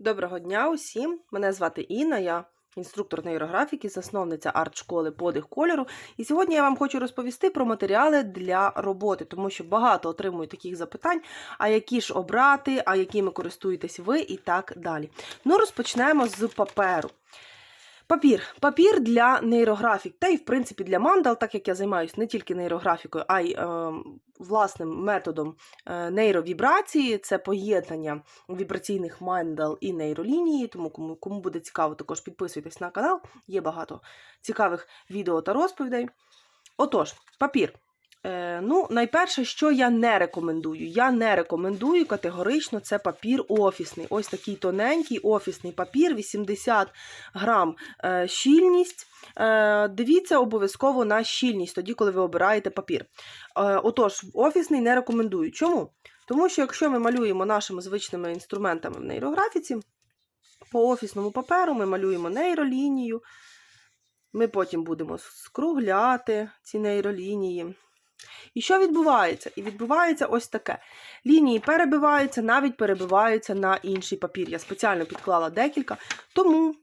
Доброго дня усім! Мене звати Інна, я інструктор нейрографіки, засновниця арт-школи подих кольору. І сьогодні я вам хочу розповісти про матеріали для роботи, тому що багато отримую таких запитань, а які ж обрати, а якими користуєтесь ви і так далі. Ну, розпочнемо з паперу. Папір. Папір для нейрографік, та й в принципі для мандал, так як я займаюся не тільки нейрографікою, а й е, власним методом е, нейровібрації. Це поєднання вібраційних мандал і нейролінії. Тому кому, кому буде цікаво, також підписуйтесь на канал. Є багато цікавих відео та розповідей. Отож, папір. Е, ну, найперше, що я не рекомендую. Я не рекомендую категорично це папір офісний. Ось такий тоненький офісний папір, 80 грам е, щільність. Е, дивіться обов'язково на щільність, тоді, коли ви обираєте папір. Отож, офісний не рекомендую. Чому? Тому що якщо ми малюємо нашими звичними інструментами в нейрографіці, по офісному паперу ми малюємо нейролінію. Ми потім будемо скругляти ці нейролінії. І що відбувається? І відбувається ось таке. Лінії перебиваються, навіть перебиваються на інший папір. Я спеціально підклала декілька, тому,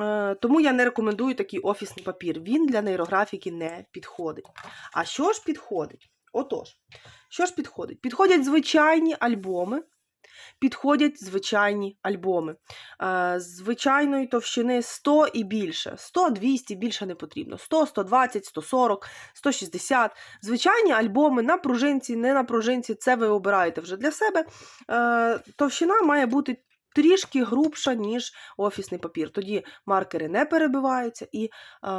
е, тому я не рекомендую такий офісний папір. Він для нейрографіки не підходить. А що ж підходить? Отож, що ж підходить? Підходять звичайні альбоми. Підходять звичайні альбоми. Е, звичайної товщини 100 і більше. 100, 200 більше не потрібно. 100, 120, 140, 160. Звичайні альбоми на пружинці, не на пружинці, це ви обираєте вже для себе. Е, товщина має бути трішки грубша, ніж офісний папір. Тоді маркери не перебиваються, і е,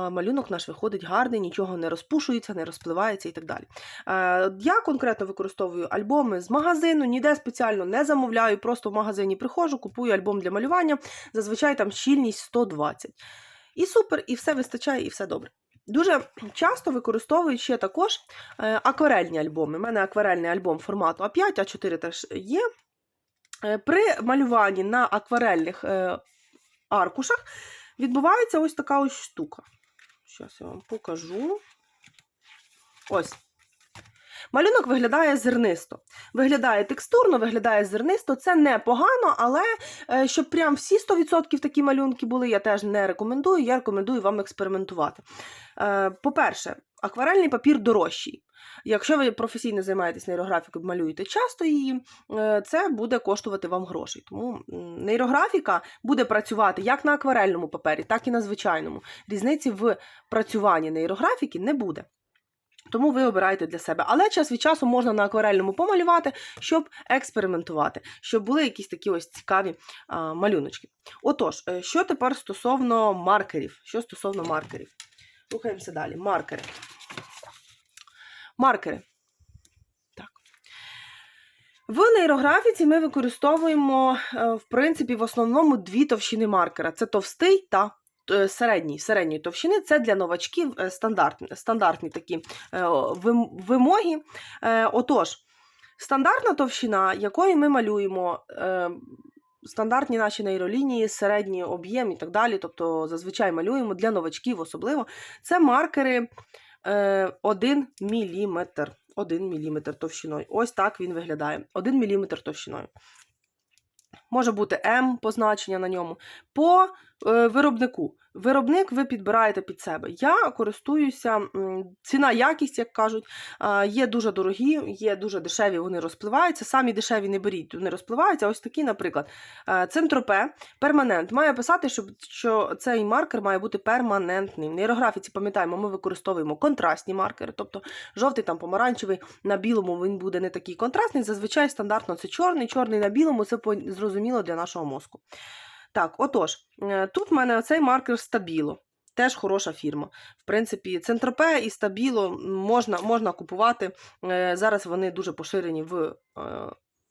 малюнок наш виходить гарний, нічого не розпушується, не розпливається і так далі. Е, я конкретно використовую альбоми з магазину, ніде спеціально не замовляю, просто в магазині приходжу, купую альбом для малювання. Зазвичай там щільність 120. І супер, і все вистачає, і все добре. Дуже часто використовують ще також е, акварельні альбоми. У мене акварельний альбом формату А5, А4 теж є. Е, При малюванні на акварельних е, аркушах відбувається ось така ось штука. Зараз я вам покажу. Ось. Малюнок виглядає зернисто. Виглядає текстурно, виглядає зернисто. Це непогано, але е, щоб прям всі 100% такі малюнки були, я теж не рекомендую. Я рекомендую вам експериментувати. Е, По-перше, акварельний папір дорожчий. Якщо ви професійно займаєтесь нейрографікою, малюєте часто її, е, це буде коштувати вам грошей. Тому нейрографіка буде працювати як на акварельному папері, так і на звичайному. Різниці в працюванні нейрографіки не буде. Тому ви обираєте для себе. Але час від часу можна на акварельному помалювати, щоб експериментувати, щоб були якісь такі ось цікаві а, малюночки. Отож, е, що тепер стосовно маркерів? Що стосовно маркерів? Рухаємося далі. Маркери. Маркери. В нейрографіці ми використовуємо, е, в принципі, в основному дві товщини маркера: це товстий та середній, середньої товщини. Це для новачків е, стандартні, стандартні такі е, вимоги. Е, Отож, стандартна товщина, якою ми малюємо. е, Стандартні наші нейролінії, середній об'єм і так далі. Тобто зазвичай малюємо для новачків особливо. Це маркери е, 1 мм. 1 мм товщиною. Ось так він виглядає. 1 мм товщиною. Може бути М позначення на ньому. По е, виробнику. Виробник ви підбираєте під себе. Я користуюся ціна, якість, як кажуть, є дуже дорогі, є дуже дешеві, вони розпливаються. Самі дешеві не беріть, вони розпливаються. Ось такі, наприклад, е, центропе, перманент. Має писати, що, що цей маркер має бути перманентним. В нейрографіці, пам'ятаємо, ми використовуємо контрастні маркери, тобто жовтий там помаранчевий на білому він буде не такий контрастний. Зазвичай стандартно це чорний, чорний на білому це зрозуміло для нашого мозку. Так, отож, е, тут в мене цей маркер стабіло. Теж хороша фірма. В принципі, Центропе і Стабіло можна, можна купувати. Е, Зараз вони дуже поширені в е,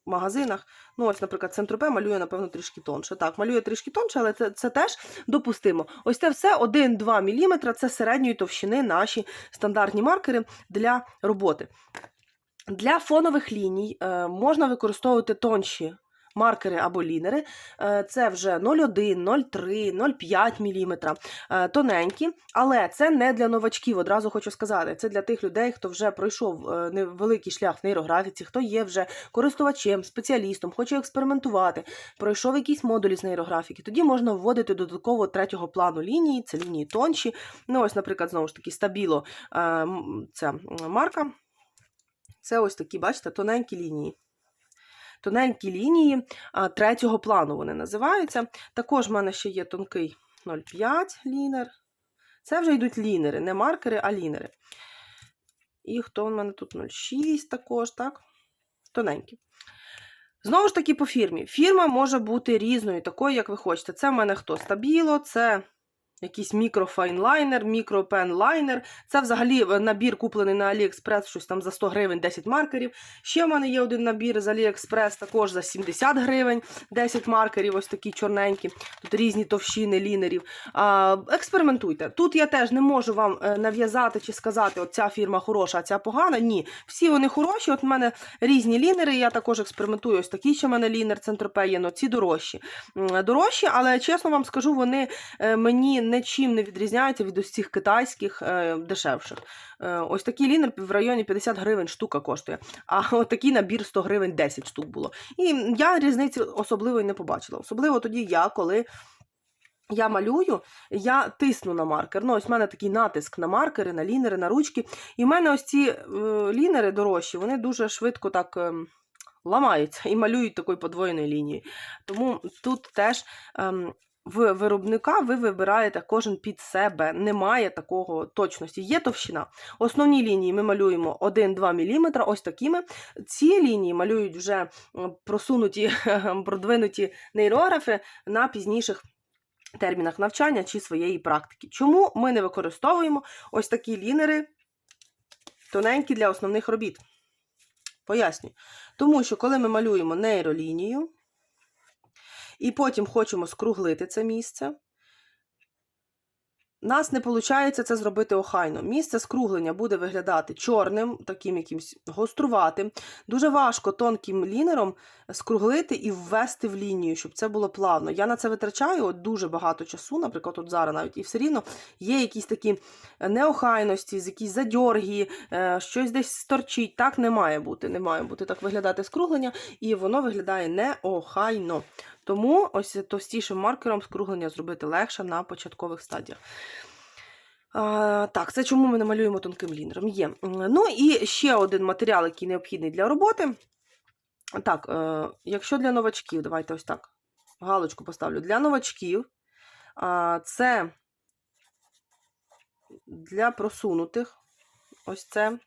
магазинах. Ну, ось, наприклад, Центропе малює, напевно, трішки тонше. Так, малює трішки тонше, але це, це теж допустимо. Ось це все 1-2 мм це середньої товщини наші стандартні маркери для роботи. Для фонових ліній можна використовувати тонші маркери або лінери. Е, Це вже 0,1, 0,3, 0,5 мм, тоненькі, але це не для новачків, одразу хочу сказати. Це для тих людей, хто вже пройшов е, невеликий шлях в нейрографіці, хто є вже користувачем, спеціалістом, хоче експериментувати, пройшов якісь модулі з нейрографіки. Тоді можна вводити додатково третього плану лінії, це лінії тонші. Ну, ось, наприклад, знову ж таки, стабіло е, ця марка. Це ось такі, бачите, тоненькі лінії. Тоненькі лінії третього плану вони називаються. Також в мене ще є тонкий 0,5 лінер. Це вже йдуть лінери, не маркери, а лінери. І хто в мене тут 0,6 також, так? Тоненькі. Знову ж таки, по фірмі. Фірма може бути різною, такою, як ви хочете. Це в мене хто? Стабіло, це якийсь мікрофайнлайнер, мікропенлайнер. Це взагалі е, набір куплений на AliExpress, щось там за 100 гривень 10 маркерів. Ще в мене є один набір з AliExpress, також за 70 гривень 10 маркерів, ось такі чорненькі. Тут різні товщини лінерів. Експериментуйте. Тут я теж не можу вам е, нав'язати чи сказати, от ця фірма хороша, а ця погана. Ні, всі вони хороші. От в мене різні лінери. Я також експериментую. Ось такий ще в мене лінер Центропе є, ну ці дорожчі. Дорожчі, але чесно вам скажу, вони е, мені нічим не відрізняються від ось китайських е, дешевших. Е, ось такий лінер в районі 50 гривень штука коштує, а от такий набір 100 гривень 10 штук було. І я різниці особливої не побачила. Особливо тоді я, коли. Я малюю, я тисну на маркер. Ну, ось в мене такий натиск на маркери, на лінери, на ручки. І в мене ось ці е, лінери дорожчі, вони дуже швидко так ем, ламаються і малюють такою подвоєною лінією. Тому тут теж ем, в виробника ви вибираєте кожен під себе. Немає такого точності. Є товщина. Основні лінії ми малюємо 1-2 мм, ось такими. Ці лінії малюють вже просунуті, продвинуті нейрографи на пізніших термінах навчання чи своєї практики. Чому ми не використовуємо ось такі лінери тоненькі для основних робіт? Пояснюю. Тому що коли ми малюємо нейролінію, і потім хочемо скруглити це місце, нас не виходить це зробити охайно. Місце скруглення буде виглядати чорним, таким якимсь гоструватим. Дуже важко тонким лінером скруглити і ввести в лінію, щоб це було плавно. Я на це витрачаю от дуже багато часу, наприклад, от зараз навіть, і все рівно є якісь такі неохайності, якісь задьорги, е, щось десь сторчить. Так не має бути. Не має бути так виглядати скруглення, і воно виглядає неохайно. Тому ось товстішим маркером скруглення зробити легше на початкових стадіях. А, так, це чому ми намалюємо тонким лінером. Є. Ну і ще один матеріал, який необхідний для роботи. Так, е, якщо для новачків, давайте ось так. Галочку поставлю. Для новачків це для просунутих. Ось це.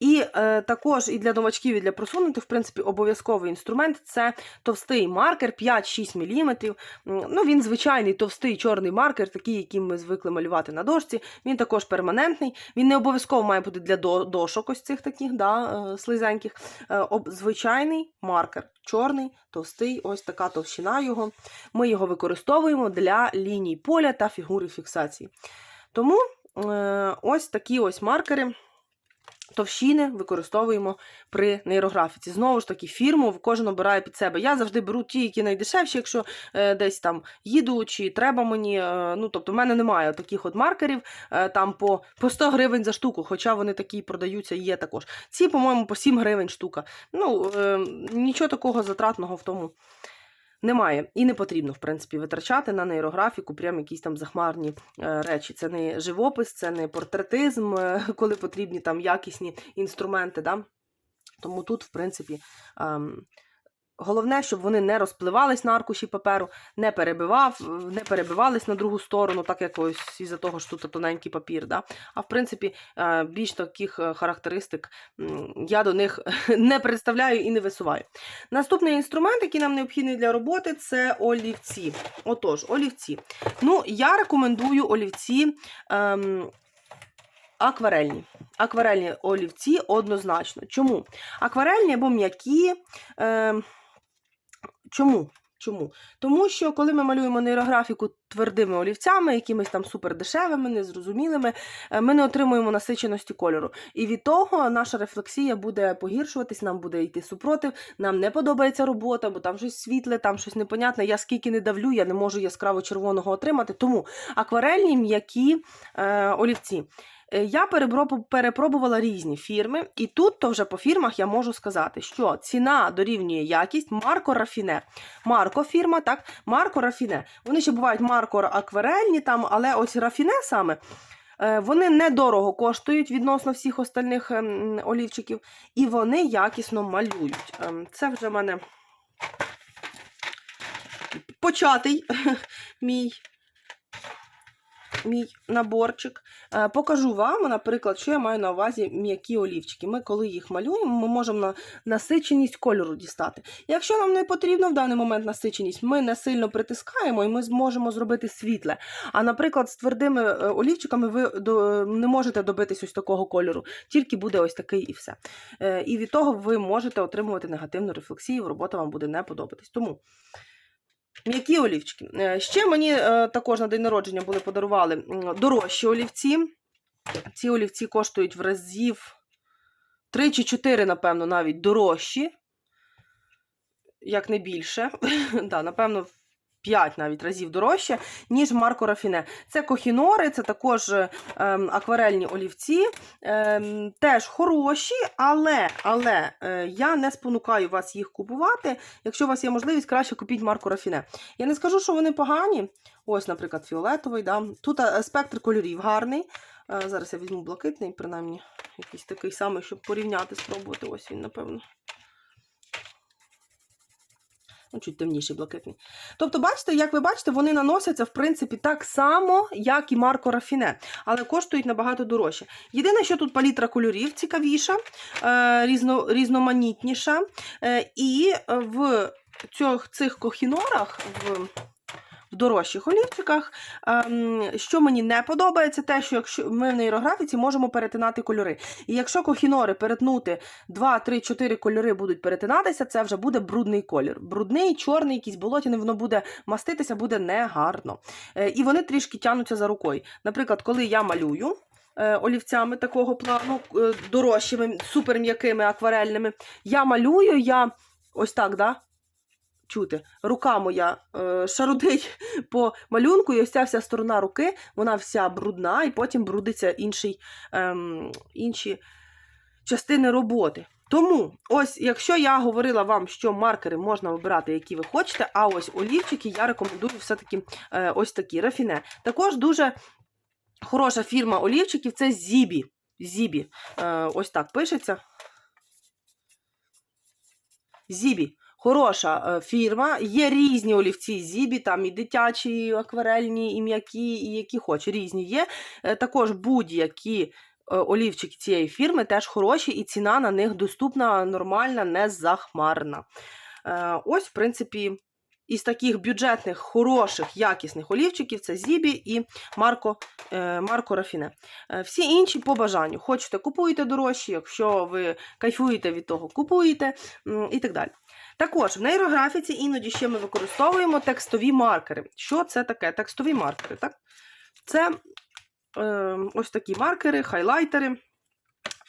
І е, також і для новачків, і для просунутих, в принципі, обов'язковий інструмент це товстий маркер 5-6 мм. Ну, він звичайний товстий чорний маркер, такий, яким ми звикли малювати на дошці. Він також перманентний. Він не обов'язково має бути для дошок ось цих таких, да, е, слизеньких. Е, звичайний маркер. Чорний, товстий, ось така товщина його. Ми його використовуємо для ліній поля та фігури фіксації. Тому е, ось такі ось маркери товщини використовуємо при нейрографіці. Знову ж таки, фірму кожен обирає під себе. Я завжди беру ті, які найдешевші, якщо е, десь там їду чи треба мені. Е, ну, тобто, в мене немає таких от маркерів е, там по, по 100 гривень за штуку, хоча вони такі продаються, є також. Ці, по-моєму, по 7 гривень штука. Ну, нічого такого затратного в тому. Немає і не потрібно, в принципі, витрачати на нейрографіку прям якісь там захмарні е, речі. Це не живопис, це не портретизм, е, коли потрібні там якісні інструменти. Да? Тому тут, в принципі, ем, головне, щоб вони не розпливались на аркуші паперу, не перебивав, не перебивались на другу сторону, так як ось із-за того, що тут тоненький папір. Да? А в принципі, е, більш таких е, характеристик я до них не представляю і не висуваю. Наступний інструмент, який нам необхідний для роботи, це олівці. Отож, олівці. Ну, я рекомендую олівці. Ем, Акварельні. Акварельні олівці однозначно. Чому? Акварельні або м'які. Е, чому? Чому? Тому що коли ми малюємо нейрографіку твердими олівцями, якимись там супердешевими, незрозумілими, е, ми не отримуємо насиченості кольору. І від того наша рефлексія буде погіршуватись, нам буде йти супротив, нам не подобається робота, бо там щось світле, там щось непонятне. Я скільки не давлю, я не можу яскраво червоного отримати. Тому акварельні м'які е, олівці. Е, Я перепробувала різні фірми, і тут то вже по фірмах я можу сказати, що ціна дорівнює якість Марко Рафіне. Марко фірма, так, Марко Рафіне. Вони ще бувають Марко акварельні, там, але ось Рафіне саме. е, Вони недорого коштують відносно всіх остальних ем, олівчиків, і вони якісно малюють. Ем, Це вже в мене початий мій, мій наборчик. Е, Покажу вам, наприклад, що я маю на увазі м'які олівчики. Ми, коли їх малюємо, ми можемо на насиченість кольору дістати. Якщо нам не потрібно в даний момент насиченість, ми не сильно притискаємо і ми зможемо зробити світле. А, наприклад, з твердими е, олівчиками ви не можете добитись ось такого кольору, тільки буде ось такий і все. Е, І від того ви можете отримувати негативну рефлексію, робота вам буде не подобатись. Тому. М'які олівчики. Е, Ще мені е, також на день народження були подарували дорожчі олівці. Ці олівці коштують в разів 3 чи 4, напевно, навіть дорожчі, як не більше. да, напевно, 5 навіть разів дорожче, ніж Марко Рафіне. Це кохінори, це також е, ем, акварельні олівці. Ем, теж хороші, але, але е, я не спонукаю вас їх купувати. Якщо у вас є можливість, краще купіть Марко Рафіне. Я не скажу, що вони погані. Ось, наприклад, фіолетовий. Да. Тут е, спектр кольорів гарний. Е, Зараз я візьму блакитний, принаймні, якийсь такий самий, щоб порівняти, спробувати. Ось він, напевно. Ну, чуть темніший блакитний. Тобто, бачите, як ви бачите, вони наносяться, в принципі, так само, як і Марко Рафіне, але коштують набагато дорожче. Єдине, що тут палітра кольорів цікавіша, е, різно, різноманітніша. Е, і в цьох, цих кохінорах, в дорожчих олівчиках. Ем, що мені не подобається, те, що якщо ми в нейрографіці можемо перетинати кольори. І якщо кохінори перетнути 2, 3, 4 кольори будуть перетинатися, це вже буде брудний колір. Брудний, чорний, якийсь болотяний, воно буде маститися, буде негарно. Е, і вони трішки тянуться за рукою. Наприклад, коли я малюю. е, Олівцями такого плану, е, дорожчими, суперм'якими, акварельними. Я малюю, я ось так, да? Чути. Рука моя е, шарудить по малюнку, і ось ця вся сторона руки, вона вся брудна, і потім брудиться інший, ем, інші частини роботи. Тому, ось, якщо я говорила вам, що маркери можна вибирати, які ви хочете, а ось олівчики я рекомендую все-таки е, ось такі рафіне. Також дуже хороша фірма олівчиків це Зібі. Зібі. Е, ось так пишеться. Зібі. Хороша е, фірма. Є різні олівці Зібі, там і дитячі, і акварельні, і м'які, і які хоч різні є. Е, також будь-які е, олівчики цієї фірми теж хороші, і ціна на них доступна, нормальна, не захмарна. Ось, в принципі, із таких бюджетних, хороших, якісних олівчиків це Зібі і Марко, Марко Рафіне. Всі інші по бажанню. Хочете, купуєте дорожчі, якщо ви кайфуєте від того, купуєте і так далі. Також в нейрографіці іноді ще ми використовуємо текстові маркери. Що це таке? Текстові маркери. Так? Це е, ось такі маркери, хайлайтери.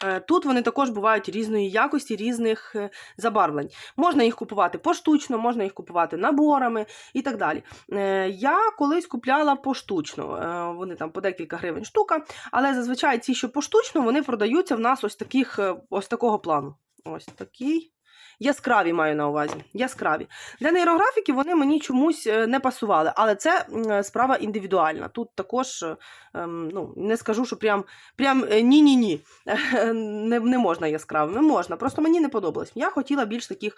Е, Тут вони також бувають різної якості, різних е, забарвлень. Можна їх купувати поштучно, можна їх купувати наборами і так далі. Е, Я колись купляла поштучно, вони там по декілька гривень штука, але зазвичай ці, що поштучно, вони продаються в нас ось таких, ось такого плану. Ось такий. Яскраві маю на увазі. Яскраві. Для нейрографіки вони мені чомусь е, не пасували, але це справа індивідуальна. Тут також е, ем, ну, не скажу, що прям, прям е, ні-ні-ні. Не, не можна яскравими, можна. Просто мені не подобалось. Я хотіла більш таких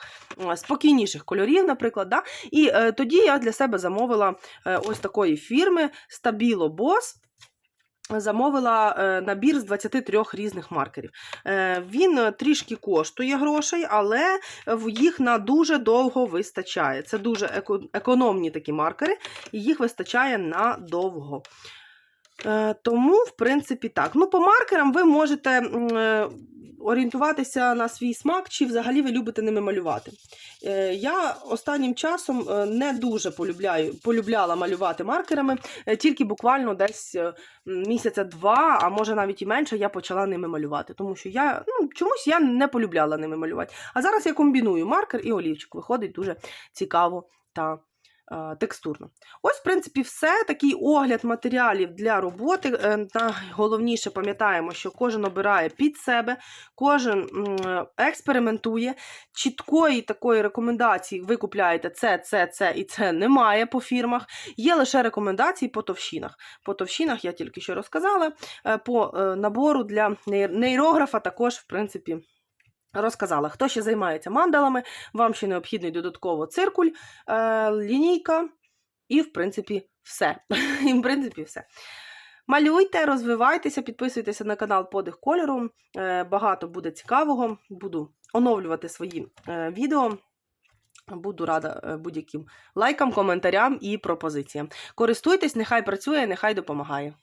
е, спокійніших кольорів, наприклад. Да? І е, тоді я для себе замовила е, ось такої фірми Stabilo Boss. Замовила е, набір з 23 різних маркерів. Е, він е, трішки коштує грошей, але їх на дуже довго вистачає. Це дуже економні такі маркери, і їх вистачає надовго. Тому, в принципі, так. Ну, по маркерам ви можете орієнтуватися на свій смак, чи взагалі ви любите ними малювати. Е, Я останнім часом е, не дуже полюбляю, полюбляла малювати маркерами, е, тільки буквально десь е, місяця два, а може навіть і менше, я почала ними малювати. Тому що я ну, чомусь я не полюбляла ними малювати. А зараз я комбіную маркер і олівчик. Виходить дуже цікаво та текстурно. Ось, в принципі, все. Такий огляд матеріалів для роботи. Е, Найголовніше пам'ятаємо, що кожен обирає під себе, кожен експериментує. Чіткої такої рекомендації ви купляєте це, це, це і це немає по фірмах. Є лише рекомендації по товщинах. По товщинах я тільки що розказала. Е, По е, набору для нейрографа також, в принципі. Розказала, хто ще займається мандалами, вам ще необхідний додатково циркуль, е, лінійка і, в принципі, все. І, в принципі, все. Малюйте, розвивайтеся, підписуйтеся на канал Подих кольору. Е, багато буде цікавого. Буду оновлювати свої е, відео. Буду рада е, будь-яким лайкам, коментарям і пропозиціям. Користуйтесь, нехай працює, нехай допомагає.